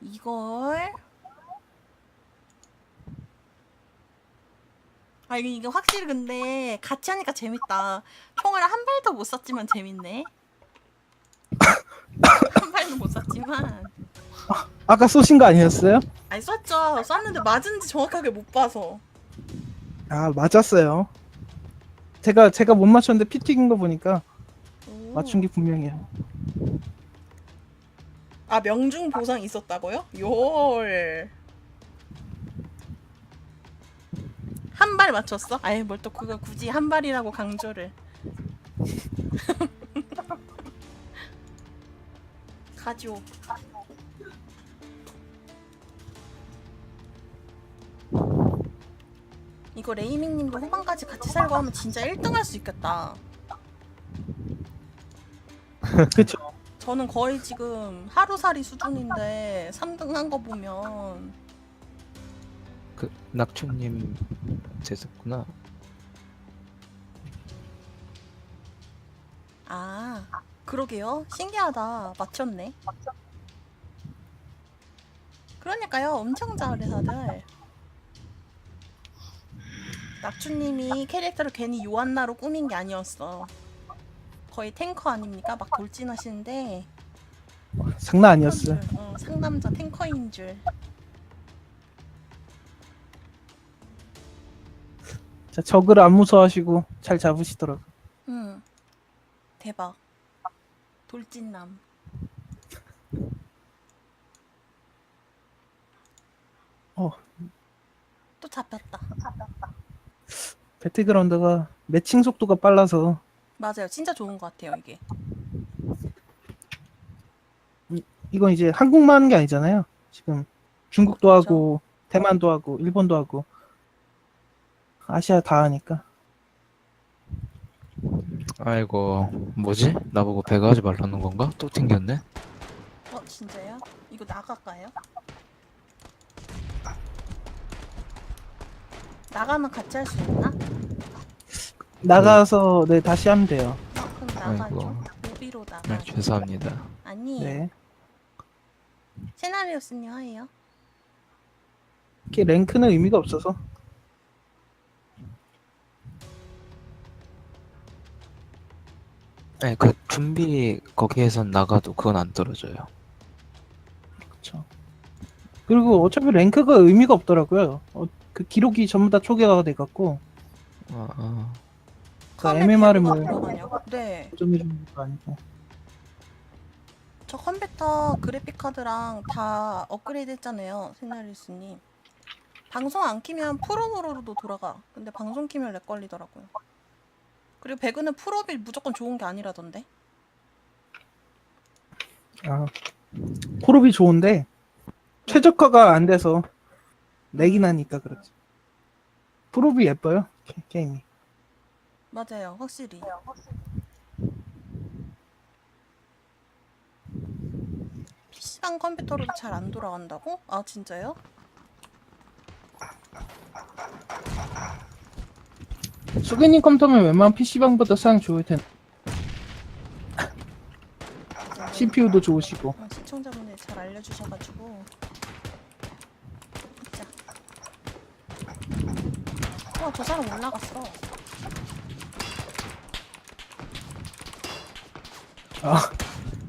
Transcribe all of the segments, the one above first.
이걸 아 이게 이게 확실히 근데 같이 하니까 재밌다. 총을 한 발도 못 쐈지만 재밌네. 한 발도 못 쐈지만 아까 쏘신 거 아니었어요? 아니 쐈죠. 쐈는데 맞은지 정확하게 못 봐서. 아 맞았어요. 제가 제가 못 맞췄는데 피 튀긴 거 보니까 오. 맞춘 게 분명해요. 아 명중 보상 있었다고요? 열. 한 발 맞췄어? 아예 뭘 또 그거 굳이 한 발이라고 강조를. 가죠. 이거 레이밍님도 후반까지 같이 살고 하면 진짜 1등 할 수 있겠다. 그쵸? 저는 거의 지금 하루살이 수준인데 3등 한 거 보면 그 낙초님 됐었구나. 아 그러게요. 신기하다. 맞췄네. 그러니까요 엄청 잘해 다들. 낙주님이 캐릭터를 괜히 요한나로 꾸민 게 아니었어 거의 탱커 아닙니까? 막 돌진하시는데 장난 아니었어요. 어, 상남자 탱커인 줄 자, 적을 안 무서워하시고 잘 잡으시더라고. 응. 대박. 돌진남. 어. 또 잡혔다. 배틀그라운드가 매칭 속도가 빨라서 맞아요. 진짜 좋은 것 같아요, 이게. 이건 이제 한국만 하는 게 아니잖아요. 지금 중국도 하고 대만도 하고 일본도 하고 아시아 다 하니까. 아이고 뭐지? 나보고 배가 하지 말라는 건가? 또 튕겼네. 어, 진짜요? 이거 나갈까요? 나가면 같이 할 수 있나? 나가서 네 다시 하면 돼요. 어, 그럼 나가죠. 무비로 네, 나가. 죄송합니다. 아니, 네. 시나리오 쓴요 해요. 이렇게 랭크는 의미가 없어서 네, 그 준비 거기에선 나가도 그건 안 떨어져요. 그렇죠. 그리고 어차피 랭크가 의미가 없더라고요. 어, 그 기록이 전부 다 초기화가 돼 갖고 아, 아. 그 컴백 MMR을 뭐 들어가냐고? 네. 고정해주는 것도 아니고. 저 컴퓨터 그래픽 카드랑 다 업그레이드 했잖아요, 세나리스님. 방송 안 키면 프로모로도 돌아가. 근데 방송 키면 렉 걸리더라고요. 그리고 배그는 프로빌 무조건 좋은 게 아니라던데. 아, 포롭이 좋은데 최적화가 안 돼서 렉이 나니까 그렇지. 포롭이 예뻐요 게, 게임이. 맞아요, 확실히. PC방 컴퓨터로도 잘 안 돌아간다고? 아, 진짜요? 수빈님 컴퓨터면 웬만한 PC방보다 사양 좋을 텐데 CPU도 좋으시고 어, 시청자분들이 잘 알려주셔가지고 진짜 어저 사람 올라갔어 아,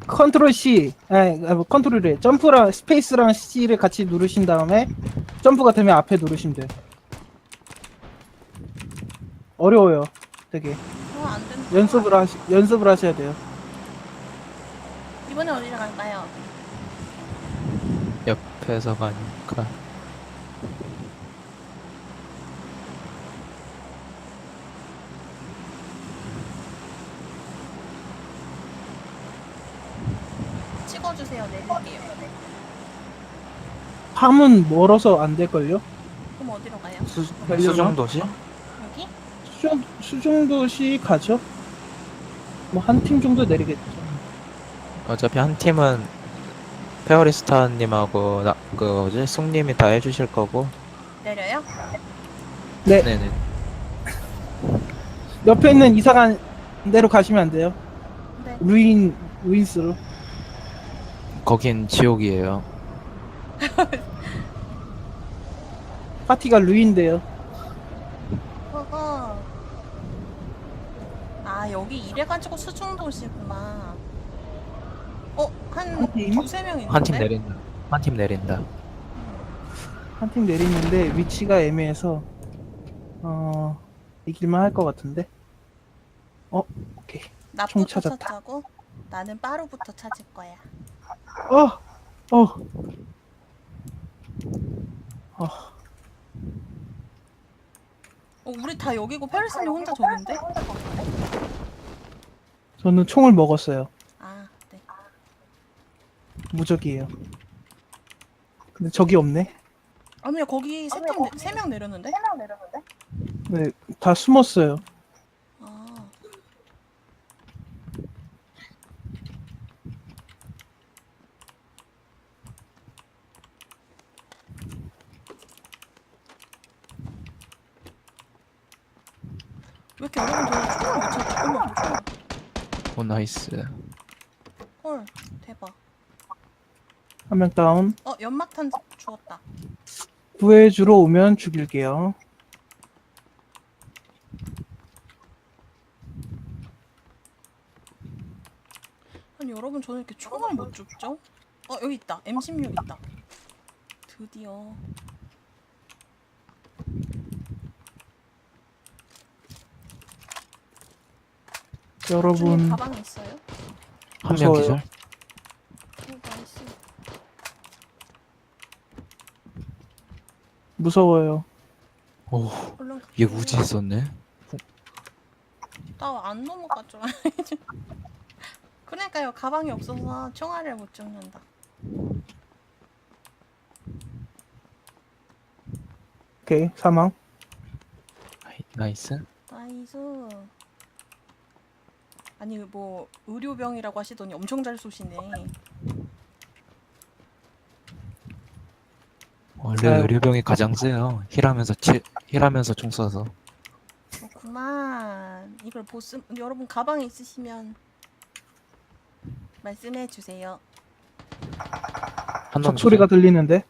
컨트롤 C, 아니 아, 뭐 컨트롤에 점프랑 스페이스랑 C를 같이 누르신 다음에 점프가 되면 앞에 누르시면 돼요. 어려워요, 되게 어 안 된다 연습을 하시 연습을 하셔야 돼요. 이번에 어디로 갈까요? 옆에서 가니까 주세요 내릴게요 함은 멀어서 안 될 걸요? 그럼 어디로 가요? 수, 수정 도시? 여기? 수정 수정도시 가죠? 뭐 한 팀 정도 내리겠죠. 어차피 한 팀은 페어리스타님하고 나, 그 뭐지 숙님이 다 해주실 거고. 내려요? 네, 네네. 옆에 있는 이상한 데로 가시면 안 돼요. 네 루인 루인스로. 거긴 지옥이에요. 파티가 루인데요. 허허. 아 여기 이래가지고 수중도시구나. 어? 한 한 팀? 두세 명 있는데? 한 팀 내린다. 한 팀 내린다. 한 팀 내리는데 위치가 애매해서 어 이길만 할 것 같은데. 어 오케이. 나부터 총 찾았다. 찾자고? 나는 빠루부터 찾을 거야. 어 어. 어 어, 우리 다 여기고 페르스님 혼자 저긴데? 저는 총을 먹었어요. 아, 네. 무적이에요. 근데 적이 없네. 아니요, 거기 세 팀, 세명 내렸는데? 네, 다 숨었어요. 아, 왜 이렇게 여러분 저 총을 못 찾지? 어머, 총. 오 나이스. 헐, 대박. 한 명 다운. 어, 연막탄 주웠다. 구해주러 오면 죽일게요. 아니 여러분 저는 이렇게 총을 못 줍죠? 어 여기 있다 M16 있다 드디어 여러분 가방에 있어요? 한 명 무서워요. 기절. 오 나이스 무서워요. 오 얼른 얘. 우지 있었네. 나안 넘어가죠 그러니까요 가방이 없어서 총알을 못 죽는다 오케이 사망. 아이, 나이스. 나이스 아니 뭐 의료병이라고 하시더니 엄청 잘 쏘시네 원래 아유. 의료병이 가장 세요. 힐하면서 치, 힐하면서 총 쏴서. 그렇구만 이걸 보스 여러분 가방에 있으시면 말씀해 주세요 한놈 적 소리가 들리는데.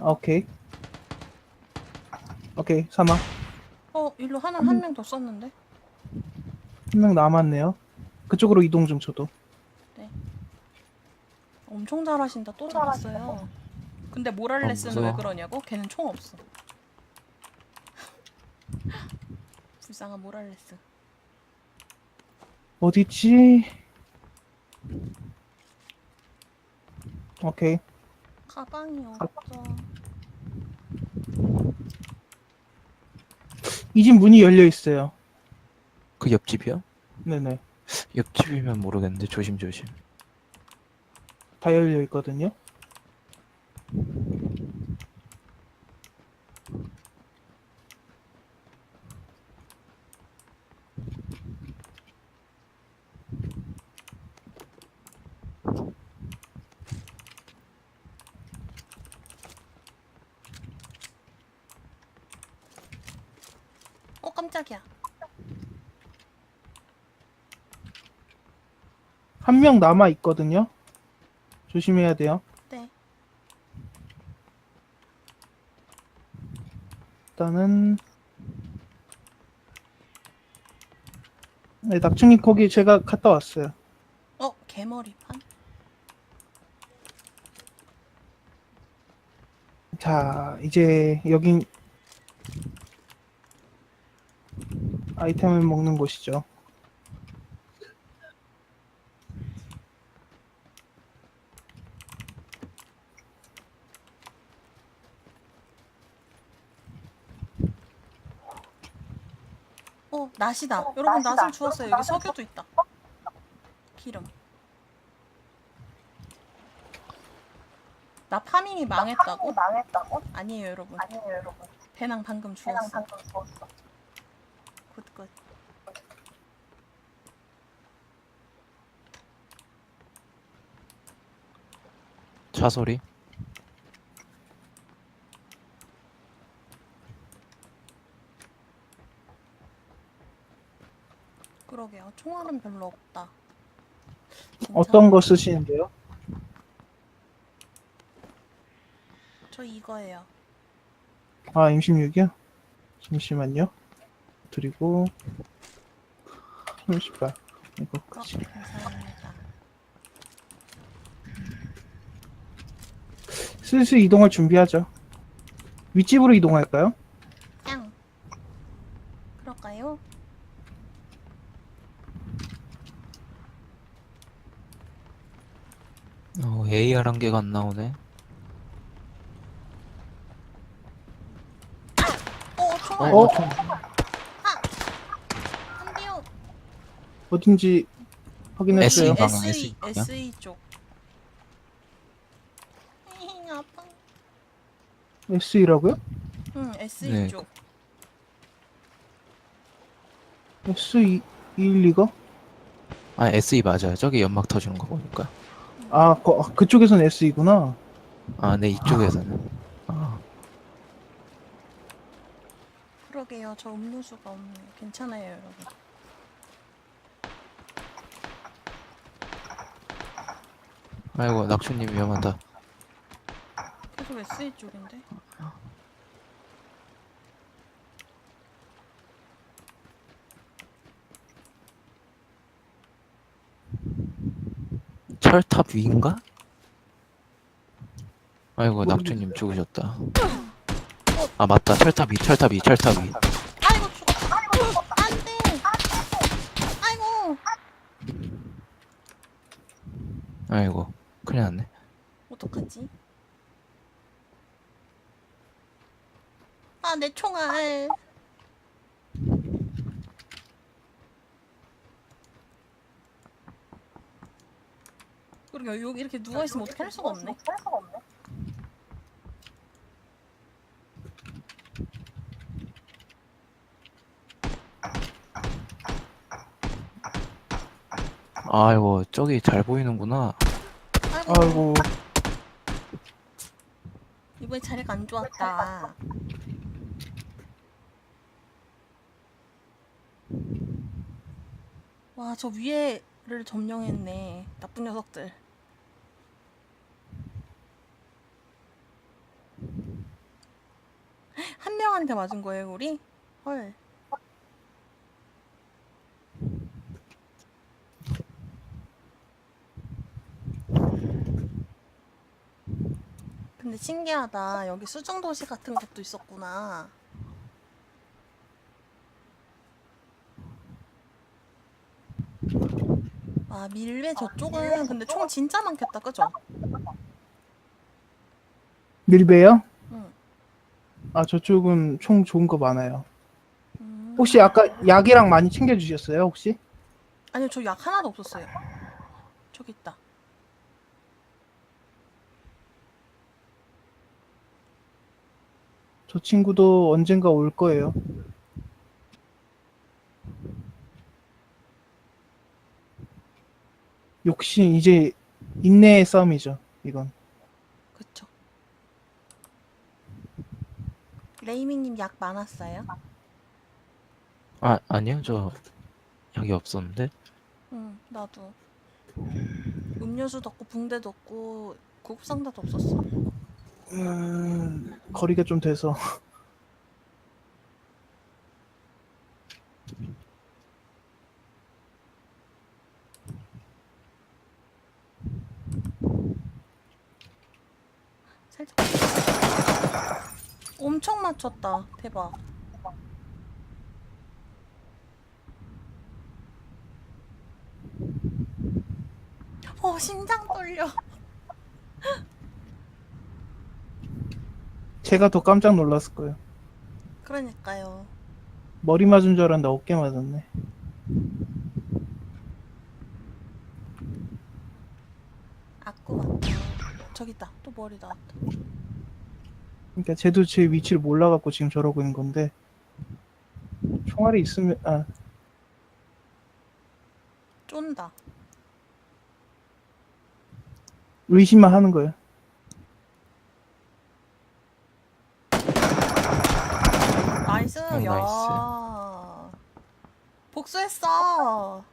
아, 오케이. 오케이 사망. 어, 일로 하나 한 명 더 썼는데? 한 명 남았네요. 그쪽으로 이동 중 저도. 엄청 잘하신다. 또 잡았어요. 근데 모랄레스는 무서워. 왜 그러냐고? 걔는 총 없어. 불쌍한 모랄레스. 어디지? 오케이. 가방이 없어. 이 집 문이 열려 있어요. 그 옆집이요? 네네. 옆집이면 모르겠는데 조심조심. 다 열려 있거든요. 어, 깜짝이야. 한 명 남아 있거든요. 조심해야 돼요. 네. 일단은 네, 낙중님 거기 제가 갔다 왔어요. 어, 개머리판? 자, 이제 여긴 아이템을 먹는 곳이죠. 어, 낫이다. 여러분, 낫을 주웠어요. 여기 석유도 있다. 기름. 나 파밍이 망했다고? 아니에요, 여러분. 배낭 방금 주웠어. 굿, 굿. 차 소리. 그러게요. 총알은 별로 없다. 어떤 거 쓰시는데요? 저 이거예요. 아 M16이요? 잠시만요. 드리고 30발 이거 어. 감사합니다. 슬슬 이동할 준비하죠. 윗집으로 이동할까요? 양. 그럴까요? 어, AR 한 개가 안 나오네. 어, 총알. 어? 안 돼요. 어딘지 확인했어요. SE 방. SE, SE? SE 쪽. 에잉, 아파. SE라고요? 응, SE 네. 쪽. SE 112가? 아, SE 맞아요. 저기 연막 터지는 거 보니까. 아, 거, 아, 그쪽에선 SE구나. 아, 네, 이쪽에서는. 아, 그러게요. 저 음료수가 없네요. 괜찮아요, 여러분. 아이고, 낙초님 위험하다. 계속 SE 쪽인데. 철탑 위인가? 아이고. 낙초님 죽으셨다. 아, 맞다. 철탑 위, 철탑 위, 철탑 위. 아이고 죽었어. 안 돼. 아이고. 아이고, 큰일 났네. 어떡하지? 아, 내 총알. 그리고 여기 이렇게 누워 있으면 어떻게 할 수가 없네. 아이고, 저기 잘 보이는구나. 아이고. 아이고, 이번에 자리가 안 좋았다. 와, 저 위에 를 점령했네. 나쁜 녀석들. 한 명한테 맞은 거예요, 우리? 헐. 근데 신기하다. 여기 수중도시 같은 것도 있었구나. 아, 밀배 저쪽은 근데 총 진짜 많겠다, 그죠? 밀배요? 응. 아, 저쪽은 총 좋은 거 많아요. 음. 혹시 아까 약이랑 많이 챙겨주셨어요, 혹시? 아니요, 저 약 하나도 없었어요. 저기 있다. 저 친구도 언젠가 올 거예요. 욕심, 이제 인내의 싸움이죠, 이건. 그쵸. 레이미님 약 많았어요? 아, 아니요. 저, 약이 없었는데. 응, 나도. 음료수도 없고 붕대도 없고 구급상자도 없었어. 음, 거리가 좀 돼서. 살짝. 엄청 맞췄다. 대박. 어, 심장 떨려. 제가 더 깜짝 놀랐을 거예요. 그러니까요. 머리 맞은 줄 알았는데 어깨 맞았네. 악구 맞다. 저기 있다. 또 머리 나왔다. 그러니까 쟤도 제 위치를 몰라갖고 지금 저러고 있는 건데 총알이 있으면 아 쫀다. 의심만 하는 거예요. 나이스. 어, 야. 복수했어.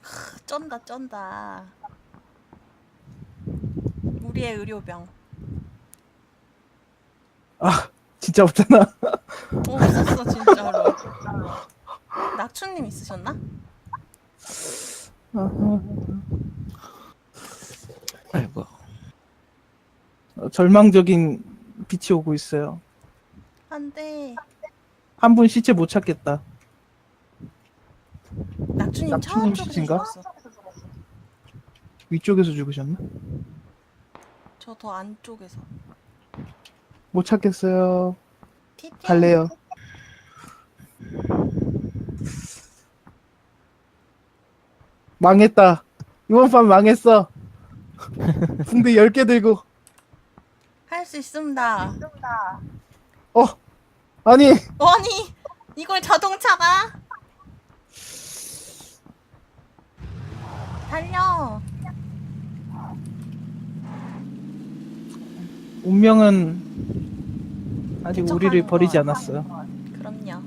크, 쩐다 쩐다. 우리의 의료병. 아 진짜 없잖아. 어, 없었어 진짜로. 낙춘님 있으셨나? 아하. 아이고. 어, 절망적인 빛이 오고 있어요. 안돼. 한 분 시체 못 찾겠다. 낙춘님 쪽에서 시신가? 죽었어. 위쪽에서 죽으셨나? 저 더 안쪽에서. 못 찾겠어요. 티티. 갈래요. 망했다. 이번 판 망했어. 붕대 10개 들고. 할 수 있습니다. 어, 아니, 아니 이걸 자동차가 달려. 운명은 아직 우리를 거. 버리지 않았어요. 그럼요.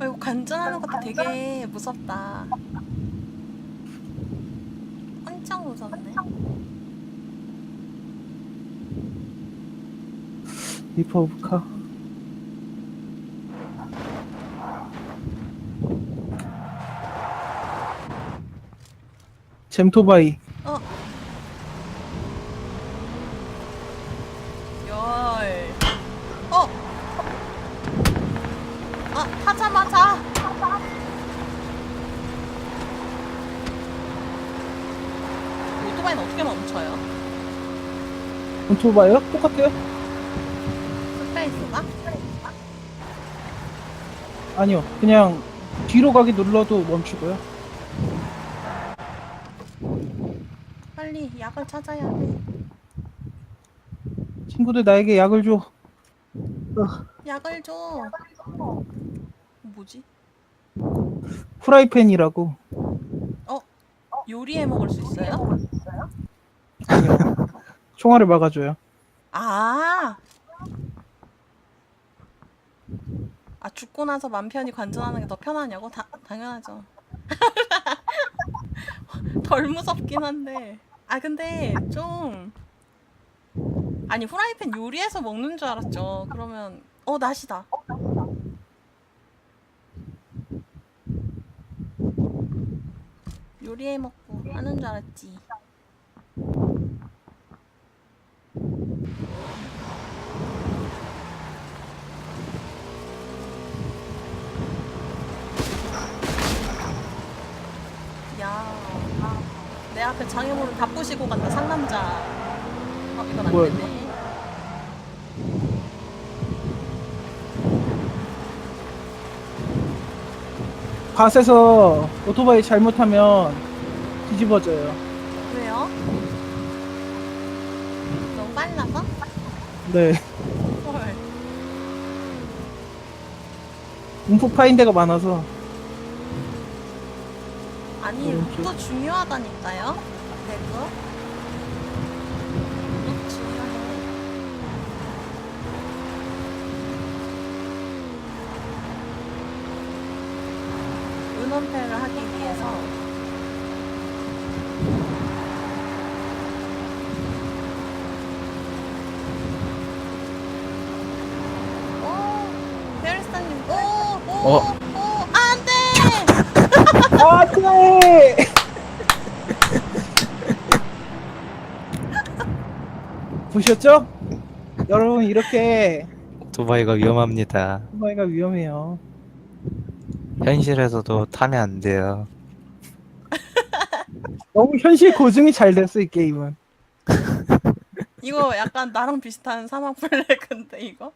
어, 이거 관전하는 것도 되게 무섭다. 엄청 무섭네. 리퍼 오브 카. 잼토바이. 어. 열. 어. 아, 타자마자. 오토바이는 어떻게 멈춰요? 잼토바이요? 똑같아요? 스페이스가? 아니요. 그냥 뒤로 가기 눌러도 멈추고요. 빨리 약을 찾아야 돼. 친구들 나에게 약을 줘. 약을 줘. 뭐지? 프라이팬이라고. 요리해 먹을 수 있어요? 총알을 막아줘요. 아. 아 죽고 나서 맘 편히 관전하는 게 더 편하냐고? 다, 당연하죠. 덜 무섭긴 한데. 아 근데 좀 아니 후라이팬 요리해서 먹는 줄 알았죠. 그러면 어 낫이다. 요리해 먹고 하는 줄 알았지. 야, 내 앞에 장애물을 다 부시고 간다 상남자. 어 이건 안 뭐야, 되네. 밭에서 오토바이 잘못하면 뒤집어져요. 왜요? 너무 빨라서? 네. 헐. 움푹 파인 데가 많아서. 오른쪽. 룩도 중요하다니까요. 대구. 룩 중요해. 은원패를 하기 위해서 오, 베르스타님, 오, 오, 어? 오, 안 돼! 보셨죠? 여러분, 이렇게 오토바이가 위험합니다. 오토바이가 위험해요. 현실에서도 타면 안 돼요. 너무 현실 고증이 잘 됐어, 이 게임은. 이거 약간 나랑 비슷한 사막 블랙인데 이거?